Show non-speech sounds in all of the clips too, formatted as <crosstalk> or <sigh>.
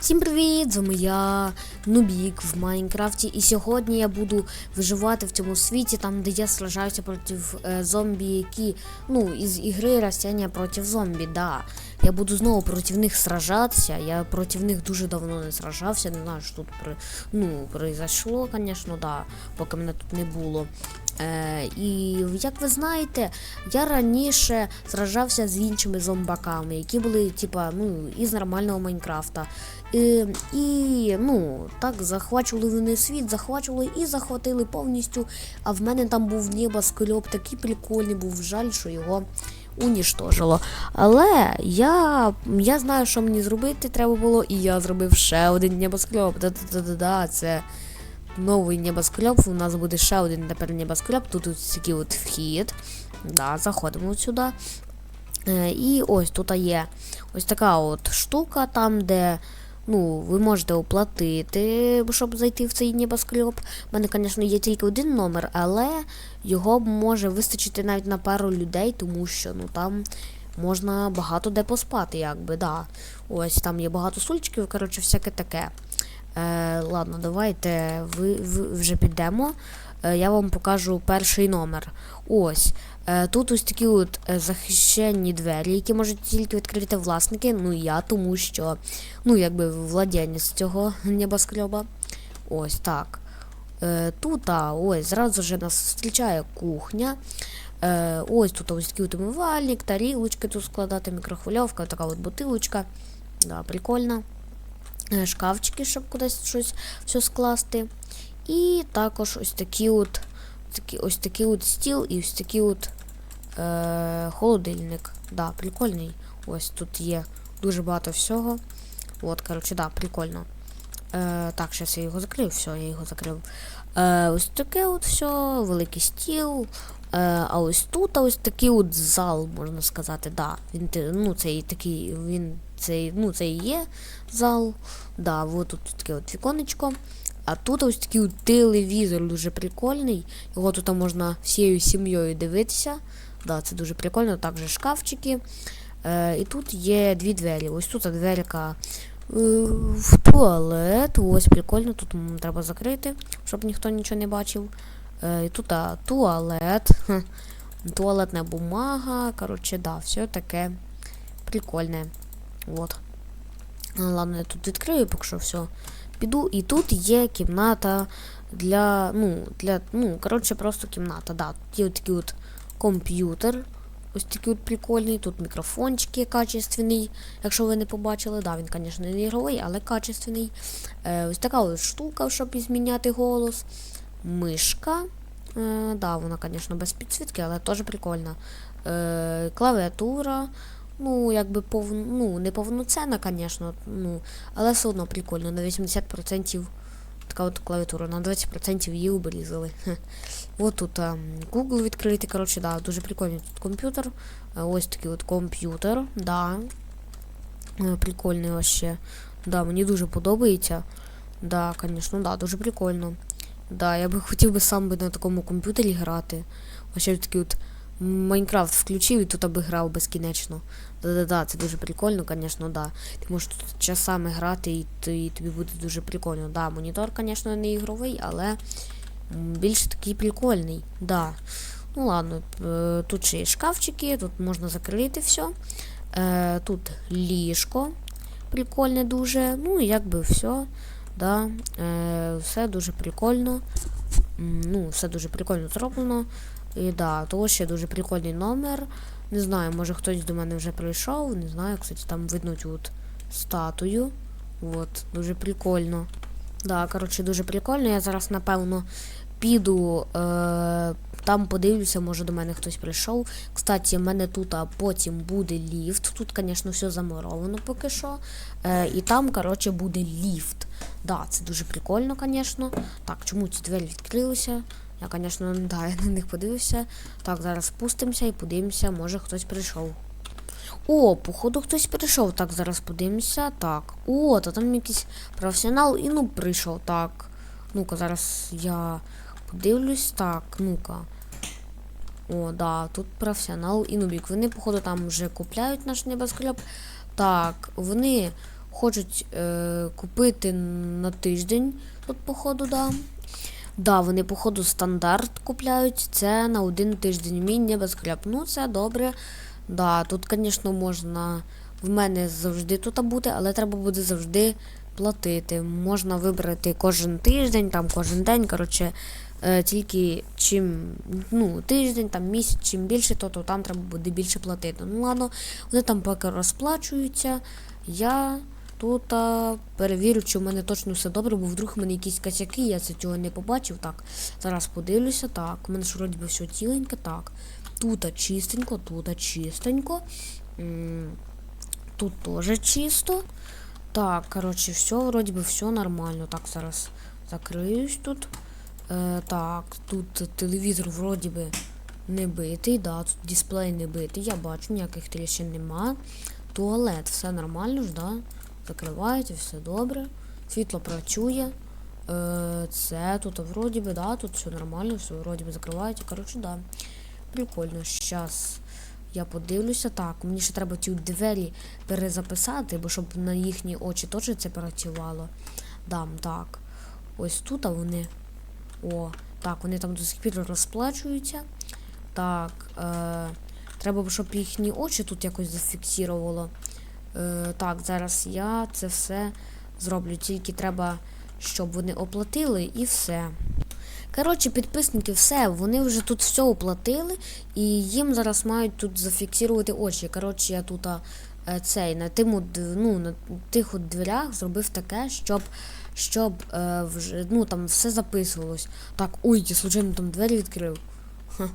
Всім привіт! З вами я Нубік в Майнкрафті. І сьогодні я буду виживати в цьому світі, там де я сражаюся проти е, зомбі, які. Ну, із ігри Растяння проти зомбі, да. Я буду знову проти них сражатися. Я проти них дуже давно не сражався. Не знаю, що тут при, ну, произошло, звісно, да, поки мене тут не було. Е, і як ви знаєте, я раніше сражався з іншими зомбаками, які були, типа, ну, із нормального Майнкрафта. Е, і ну, так захвачували вони світ, захвачували і захватили повністю. А в мене там був небоскальоп, такий прикольний був жаль, що його уніштожило. Але я, я знаю, що мені зробити треба було, і я зробив ще один небоскальоп. Да-да-да-да, це новий небоскальоп. У нас буде ще один тепер небоскальоп. Тут ось такий от вхід. Да, заходимо сюди. Е, і ось тут є ось така от штука, там, де ну, ви можете оплатити, щоб зайти в цей небоскальоп. У мене, звісно, є тільки один номер, але його може вистачити навіть на пару людей, тому що ну там можна багато де поспати, якби, да. Ось там є багато сульчиків, коротше, всяке таке. Е, ладно, давайте ви, ви вже підемо. Е, я вам покажу перший номер. Ось. Е, тут ось такі от е, захищені двері, які можуть тільки відкрити власники. Ну я, тому що, ну, якби владенець цього <laughs> небоскреба. Ось так. Е, тут, а, ось, зразу же нас зустрічає кухня. Ось тут ось такий от умивальник, тарілочки тут складати, мікрохвильовка, така от бутилочка. Да, прикольно. Шкафчики, щоб кудись щось все скласти. І також ось такі от такі, ось такий от стіл і ось такий от е, холодильник. Да, прикольний. Ось тут є дуже багато всього. От, коротше, да, прикольно. Е, так, зараз я його закрив, все, я його закрив. Е, ось таке от все, великий стіл. Е, а ось тут а ось такий от зал, можна сказати, да. Він ну, цей такий, він цей, ну, це і є зал. Да, от тут таке от віконечко. А тут ось такий телевізор дуже прикольний. Його тут можна всією сім'єю дивитися. Да, це дуже прикольно. Також шкафчики. Е, і тут є дві двері. Ось тут дверка е, в туалет. Ось прикольно. Тут треба закрити, щоб ніхто нічого не бачив. Е, і тут а, туалет. Хе. Туалетна бумага. Коротше, да, все таке прикольне. Вот. А, Ладно, я тут відкрию, поки що все. Піду, і тут є кімната для. Ну, для. Ну, коротше, просто кімната. Да, є такий от комп'ютер. Ось такий от прикольний. Тут мікрофончик є качественний. Якщо ви не побачили, да, він, звісно, не ігровий, але качественний. Е, ось така от штука, щоб зміняти голос. Мишка. Е, да, вона, звісно, без підсвітки, але теж прикольна. Е, клавіатура. Ну, якби пов... ну, не повноцінна, звісно, ну, але все одно прикольно. На 80% така от клавіатура, на 20% її обрізали. От тут а, Google відкритий, коротше, да, дуже прикольний тут комп'ютер. Е, Ось такий от комп'ютер, да. Е, Прикольний вообще. Да, мені дуже подобається. Да, звісно, да, дуже прикольно. Да, я би хотів би сам би на такому комп'ютері грати. Вообще такий от Майнкрафт включив і тут аби грав безкінечно. Да-да-да, це дуже прикольно, звісно, да. Ти можеш тут часами грати і, тобі буде дуже прикольно. Да, монітор, звісно, не ігровий, але м, більш такий прикольний. Да. Ну ладно, е, тут ще є шкафчики, тут можна закрити все. Тут ліжко прикольне дуже. Ну, і якби все. Да. Е, все дуже прикольно. Ну, все дуже прикольно зроблено. І да, того ще дуже прикольний номер. Не знаю, може хтось до мене вже прийшов. Не знаю, кстати, там видно от статую. От, дуже прикольно. Да, коротше, дуже прикольно. Я зараз, напевно, піду. Е- там подивлюся, може до мене хтось прийшов. Кстати, в мене тут а потім буде ліфт. Тут, звісно, все замуровано поки що. Е, і там, коротше, буде ліфт. Да, це дуже прикольно, звісно. Так, чому ці двері відкрилися? Я, звісно, <laughs> да, я на них подивився. Так, зараз спустимося і подивимося, може хтось прийшов. О, походу хтось прийшов. Так, зараз подивимося. Так. О, та там якийсь професіонал і ну прийшов. Так. Ну-ка, зараз я подивлюсь. Так, ну-ка. О, да, тут професіонал і нубік. Вони, походу, там вже купляють наш небоскреб. Так, вони хочуть е, купити на тиждень. Тут, походу, да. Да, вони, походу, стандарт купляють. Це на один тиждень. Мій не безкреп. Ну, це добре. Да, тут, звісно, можна в мене завжди тут бути, але треба буде завжди платити. Можна вибрати кожен тиждень, там кожен день. Коротше, е, тільки чим ну, тиждень, там місяць, чим більше, то, то там треба буде більше платити. Ну ладно, вони там поки розплачуються. Я тут перевірю, чи в мене точно все добре, бо вдруг в мене якісь косяки, я це цього не побачив. Так, зараз подивлюся. Так, у мене ж вроді би все ціленьке. Так. Тут чистенько, тут чистенько. Тут теж чисто. Так, коротше, все, вроді би все нормально. Так, зараз закриюсь тут. Е, так, тут телевізор вроді би не битий, да, тут дисплей не битий. Я бачу, ніяких тріщин нема. Туалет, все нормально ж, да? Закриваєте, все добре. Світло працює. Е, це тут вроді би, да, тут все нормально, все вроді би закриваєте. Коротше, да. Прикольно. Щас я подивлюся. Так, мені ще треба ті двері перезаписати, бо щоб на їхні очі теж це працювало. Дам, так. Ось тут а вони. О, так, вони там до сих пір розплачуються. Так, е, треба, щоб їхні очі тут якось зафіксувало. Е, так, зараз я це все зроблю. Тільки треба, щоб вони оплатили і все. Коротше, підписники, все, вони вже тут все оплатили, і їм зараз мають тут зафіксувати очі. Коротше, я тут е, цей на тим, ну, на тих от дверях зробив таке, щоб щоб е, вже, ну, там все записувалось. Так, ой, я случайно там двері відкрив. Ха.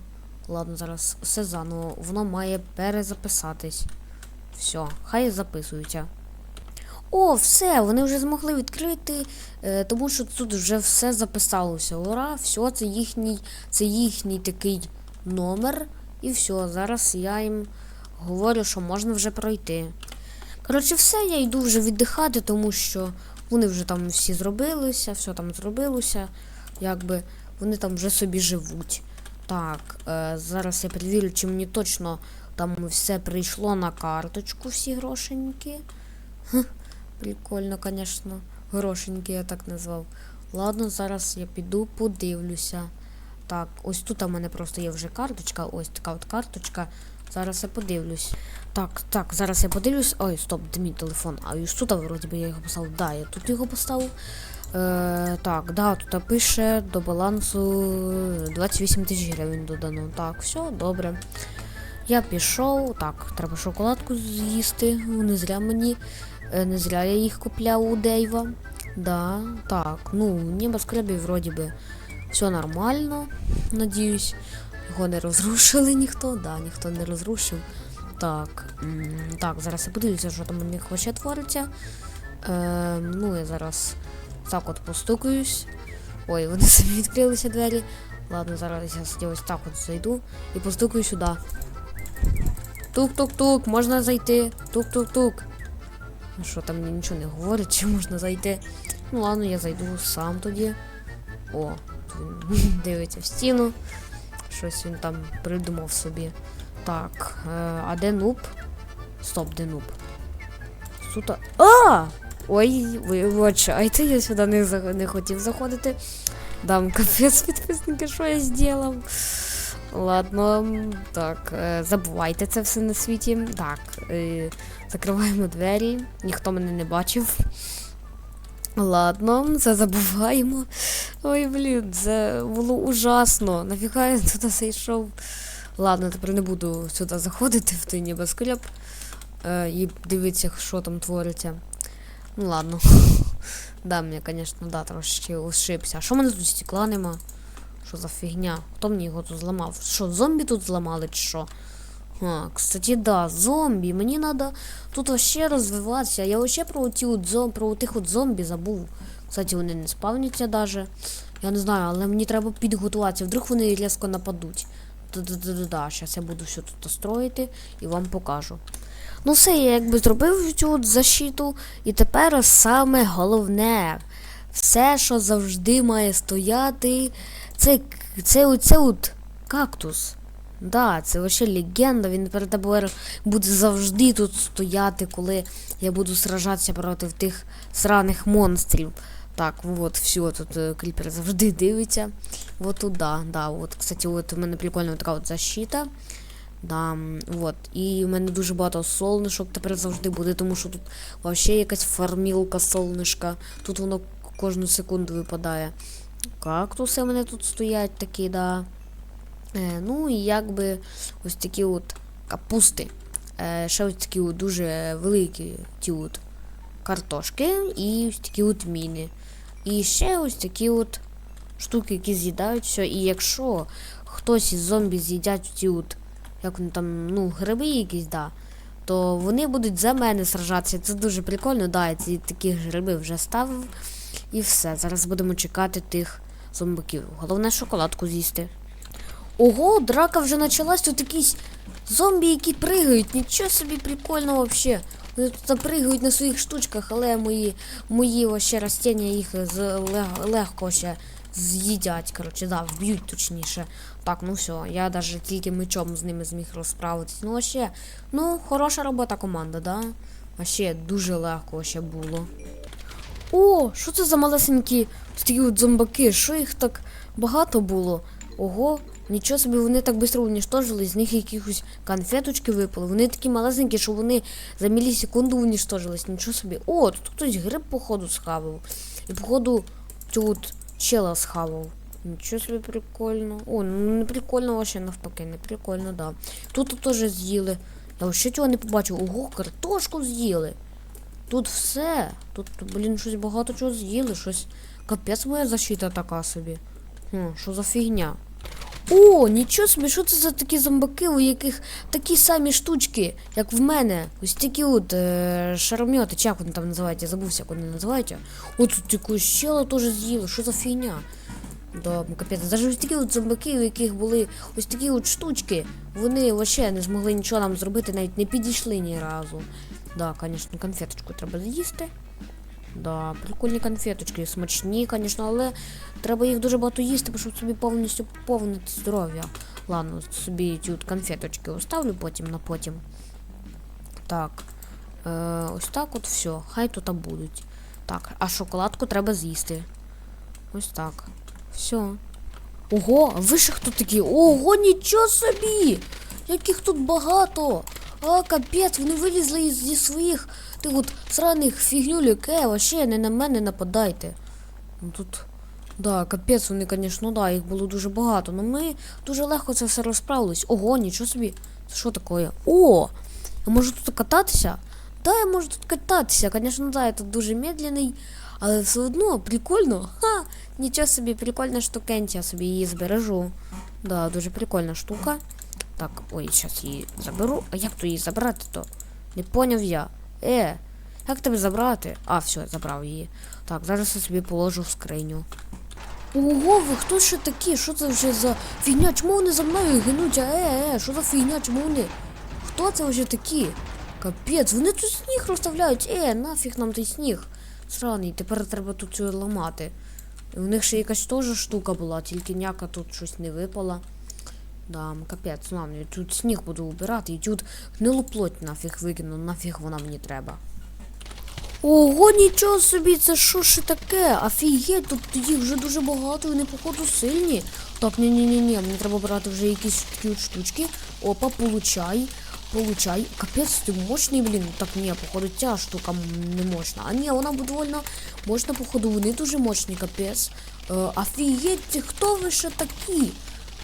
Ладно, зараз все заново. Воно має перезаписатись. Все, хай записується. О, все, вони вже змогли відкрити, е, тому що тут вже все записалося. Ура, все, це їхній, це їхній такий номер. І все, зараз я їм говорю, що можна вже пройти. Коротше, все, я йду вже віддихати, тому що вони вже там всі зробилися, все там зробилося. Якби вони там вже собі живуть. Так, е, зараз я перевірю, чи мені точно там все прийшло на карточку, всі грошеньки. Хм, прикольно, звісно. Грошеньки я так назвав. Ладно, зараз я піду подивлюся. Так, ось тут у мене просто є вже карточка, ось така от карточка. Зараз я подивлюсь. Так, так, зараз я подивлюсь. Ой, стоп, де мій телефон. А ось тут, вроді би, я його поставив. Да, я тут його поставив. Е, так, да, тут пише до балансу 28 тисяч гривень додано. Так, все, добре. Я пішов. Так, треба шоколадку з'їсти. Не зря мені. е, Не зря я їх купляв у Дейва. Да, так, ну, небоскребі вроді би все нормально, надіюсь. Його не розрушили ніхто, да, ніхто не розрушив. Так, так, зараз я подивлюся, що там у них вообще твориться. Е, ну, я зараз так от постукаюсь. Ой, вони <laughs> самі відкрилися двері. Ладно, зараз я ось так от зайду і постукаю сюди. Тук-тук-тук, можна зайти. Тук-тук-тук. Ну що там мені нічого не говорить, чи можна зайти. Ну ладно, я зайду сам тоді. О, він <laughs> дивиться в стіну. Щось він там придумав собі. Так, е, а де нуб? Стоп, де нуб? Сута. А! Ой, вибачайте, я сюди не, не хотів заходити. Дам капець <laughs> підписники, що я зробив. Ладно, так, е, забувайте це все на світі. Так, е, закриваємо двері, ніхто мене не бачив. Ладно, це забуваємо. Ой, блін, це було ужасно. Нафіга я туди зайшов. Ладно, тепер не буду сюди заходити в той небоскреб е, і дивитися, що там твориться. Ну ладно. <laughs> да, мені, звісно, да, трошки ошибся. А що в мене тут стекла нема? Що за фігня? Хто мені його тут зламав? Що, зомбі тут зламали чи що? А, кстати, да, зомбі. Мені треба тут вообще розвиватися. Я вообще про ті от зом, про тих от зомбі забув. Кстати, вони не спавняться даже. Я не знаю, але мені треба підготуватися. Вдруг вони різко нападуть. Да-да-да-да, зараз я буду все тут строїти і вам покажу. Ну все, я якби зробив цю от защиту, і тепер саме головне. Все, що завжди має стояти, це, це оце от кактус. Да, це вообще легенда. Він перед тобою буде завжди тут стояти, коли я буду сражатися проти тих сраних монстрів. Так, от, все, тут е, кріпер завжди дивиться. Вот туда, да, от, кстати, от у мене прикольна така от защита. Да, м, от. І в мене дуже багато солнишок тепер завжди буде, тому що тут вообще якась фармілка солнишка. Тут воно кожну секунду випадає. Кактуси в мене тут стоять такі, да. Е, ну і якби ось такі от капусти. Е, ще ось такі от дуже великі ті от картошки і ось такі от міни. І ще ось такі от штуки, які з'їдають все. І якщо хтось із зомбі з'їдять ці от, як вони там, ну, гриби якісь, да, то вони будуть за мене сражатися. Це дуже прикольно, да, я ці такі гриби вже ставив. І все. Зараз будемо чекати тих зомбаків. Головне шоколадку з'їсти. Ого, драка вже почалась, тут якісь зомбі, які пригають. Нічого собі прикольно вообще. Вони тут пригають на своїх штучках, але мої, мої вообще растіння їх з, лег- легко ще з'їдять. Коротше, да, вб'ють точніше. Так, ну все, я навіть тільки мечом з ними зміг розправитись. Ну, вообще, ну, хороша робота команда, да? Вообще, дуже легко ще було. О, що це за малесенькі такі от зомбаки? Що їх так багато було? Ого, нічого собі вони так швидко уніштожили, з них якихось конфеточки випали. Вони такі малесенькі, що вони за мілісекунду уніштожились. Нічого собі. О, тут хтось гриб, походу, схавав. І походу тут чела схавав. Нічого собі прикольно. О, ну не прикольно вообще навпаки, не прикольно, да. Тут теж з'їли. Я ще цього не побачив. Ого, картошку з'їли. Тут все. Тут, блін, щось багато чого з'їли, щось. Капець моя защита така собі. Хм, що за фігня? О, нічого собі, що це за такі зомбаки, у яких такі самі штучки, як в мене. Ось такі от е, шаромьоти, як вони там називають, я забувся, як вони називають. От тут якусь щела теж з'їли, що за фігня? Да, капець, навіть ось такі от зомбаки, у яких були ось такі от штучки, вони взагалі не змогли нічого нам зробити, навіть не підійшли ні разу. Да, звісно, конфеточку треба з'їсти. Да, прикольні конфеточки, смачні, звісно, але треба їх дуже багато їсти, щоб собі повністю поповнити здоров'я. Ладно, собі ці конфеточки оставлю потім на потім. Так. Е, ось так от все. Хай тут будуть. Так, а шоколадку треба з'їсти. Ось так. Все. Ого, ви ще хто такі? Ого, нічого собі! Яких тут багато! А, капець, вони вилізли із, зі своїх тих от сраних фігнюлік. Е, вообще не на мене нападайте. Ну тут. Да, капець, вони, звісно, да, їх було дуже багато. але ми дуже легко це все розправились. Ого, нічого собі. Це що таке? О! Я можу тут кататися? Да, я можу тут кататися. Звісно, да, я тут дуже медленний, але все одно прикольно. Ха! Нічого собі, прикольна штукенція, я собі її збережу. Да, дуже прикольна штука. Так, ой, зараз її заберу. А як то її забрати то? Не поняв я. Е, як тебе забрати? А, все, забрав її. Так, зараз я собі положу в скриню. Ого, ви хто ще такі? Що це вже за фігня? Чому вони за мною гинуть? Е, е, що за фігня? Чому вони? Хто це вже такі? Капець, вони тут сніг розставляють. Е, нафіг нам той сніг. Сраний, тепер треба тут цього ламати. У них ще якась теж штука була, тільки ніяка тут щось не випала. Да, капець, ладно, я тут сніг буду убирати і тут гнилу плоть нафіг викину, нафіг вона мені треба. Ого, нічого собі, це що ж таке? Офігеть, тут їх вже дуже багато, вони походу сильні. Так, ні ні ні ні мені треба брати вже якісь такі штучки. Опа, получай. Получай. Капець, ти мощний, блін. Так, ні, походу, ця штука не мощна. А ні, вона довольно мощна, походу, вони дуже мощні, капець. Е, офігеть, хто ви ще такі?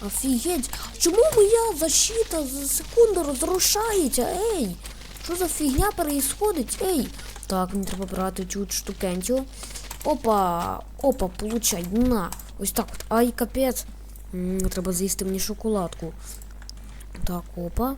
Офігеть. Чому моя защита за секунду розрушається? Ей! Що за фігня происходить? Ей! Так, мені треба брати цю штукенцю. Опа! Опа, получай, на! Ось так от. Ай, капець. Треба з'їсти мені шоколадку. Так, опа.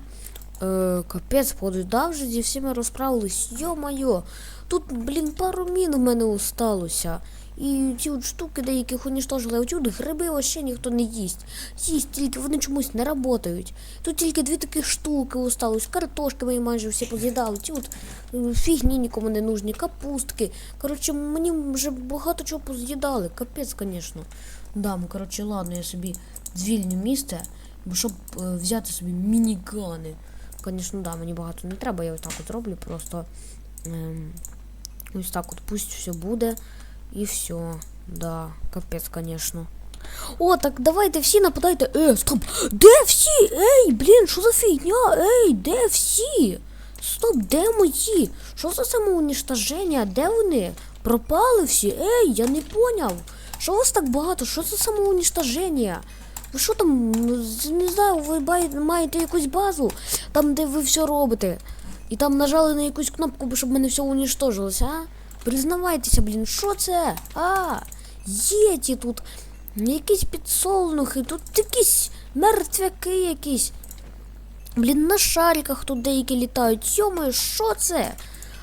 Е, капець, походу, да, вже зі всіма розправились. Йо-майо. Тут, блін, пару мін у мене осталося. І ці от штуки деяких уніштожили, а ці от гриби вообще ніхто не їсть. Їсть тільки вони чомусь не працюють. Тут тільки дві такі штуки осталось. Картошки мої майже всі поз'їдали. Ці от е, фігні нікому не нужні, капустки. Коротше, мені вже багато чого поз'їдали. Капець, звісно. Да, ну, коротше, ладно, я собі звільню місце. Щоб е, взяти собі мінігани. Звісно, да, мені багато не треба, я ось так от зроблю, просто ем, ось так от пусть все буде. І все. Да, капець, звісно. О, так давайте всі нападайте. Е, стоп! Де всі? Ей, блін, за фігня? Ей, де? Стоп, де мої? Що за самоуніштоження? Де вони? Пропали всі? Ей, я не поняв. Що вас так багато? Що за самоуніштоження? Ви що там, не знаю, ви маєте якусь базу, там, де ви все робите. І там нажали на якусь кнопку, щоб мене все уніштожилось, а? Признавайтеся, блін, що це? А, єті тут. Якісь підсолнухи, тут якісь мертвяки якісь. Блін, на шариках тут деякі літають. Йомаю, що це?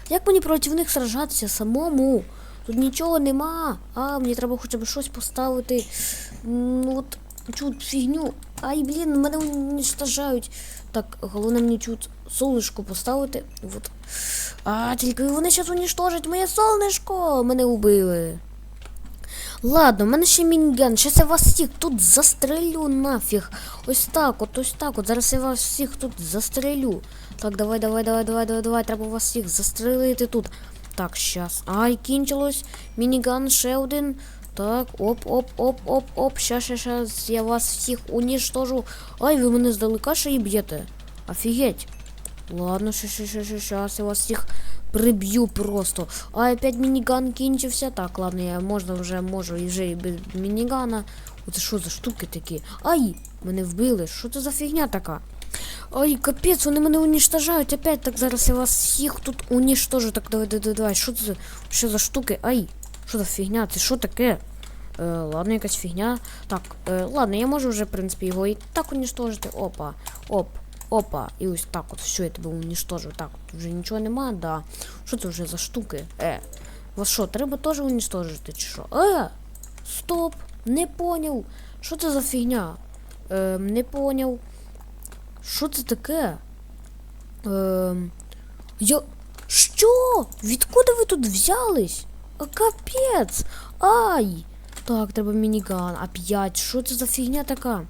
Як мені проти них сражатися самому? Тут нічого нема. А, мені треба хоча б щось поставити. Ну от цю фігню. Ай, блін, мене уничтожають. Так, головне мені тут сонечко поставити. От. А, тільки вони зараз уничтожать моє сонечко. Мене убили. Ладно, в мене ще мініган. Щас я вас всіх тут застрелю нафіг. Ось так, от ось так. От зараз я вас всіх тут застрелю. Так, давай, давай, давай, давай, давай, давай. Треба вас всіх застрелити тут. Так, щас. Ай, кінчилось. Мініган ще один. Так, оп, оп, оп, оп, оп. Щас, щас, щас. Я вас всіх уніштожу. Ай, ви мене здалека ще і б'єте. Офігеть. Ладно, щас, щас, щас, я вас всіх приб'ю просто. А опять мініган кінчився. Так, ладно, я можна вже можу і вже і без мінігана. Оце за штуки такі? Ай! Мене вбили. Що це за фігня така? Ай, капець, вони мене уничтожають. Опять так зараз я вас всіх тут уничтожу. Так, давай, давай, давай. Що це що за штуки? Ай! Що за фігня? Це що таке? Е, ладно, якась фігня. Так, е, ладно, я можу вже, в принципі, його і так уничтожити. Опа. Оп. Опа, і ось так от, все, я тебе уничтожу. Так, тут вже нічого нема, да. Що це вже за штуки? Е. Вас що, треба теж уничтожити, чи що? Е! Стоп! Не поняв. Що це за фігня? Е, не поняв. Що це таке? Е, я. Що? Відкуди ви тут взялись? А, Капець! Ай! Так, треба мініган. 5. Що це за фігня така?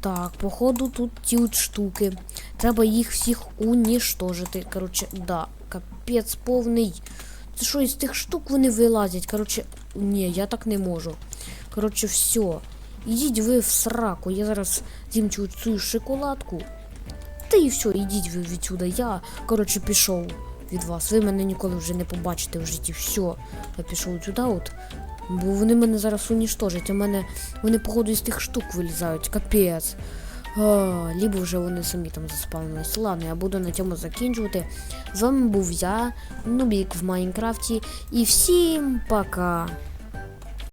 Так, походу тут ті от штуки. Треба їх всіх уніштожити. Коротше, да, капець повний. Це що, із тих штук вони вилазять? Коротше, ні, я так не можу. Коротше, все. Ідіть ви в сраку. Я зараз цю цю шоколадку. Та і все, ідіть ви відсюди. Я, коротше, пішов від вас. Ви мене ніколи вже не побачите в житті. Все. Я пішов сюди, от. Бо вони мене зараз уніштожать. У мене вони, походу, із тих штук вилізають. Капець. А, лібо вже вони самі там заспавнились. Ладно, я буду на цьому закінчувати. З вами був я, Нубік в Майнкрафті. І всім пока!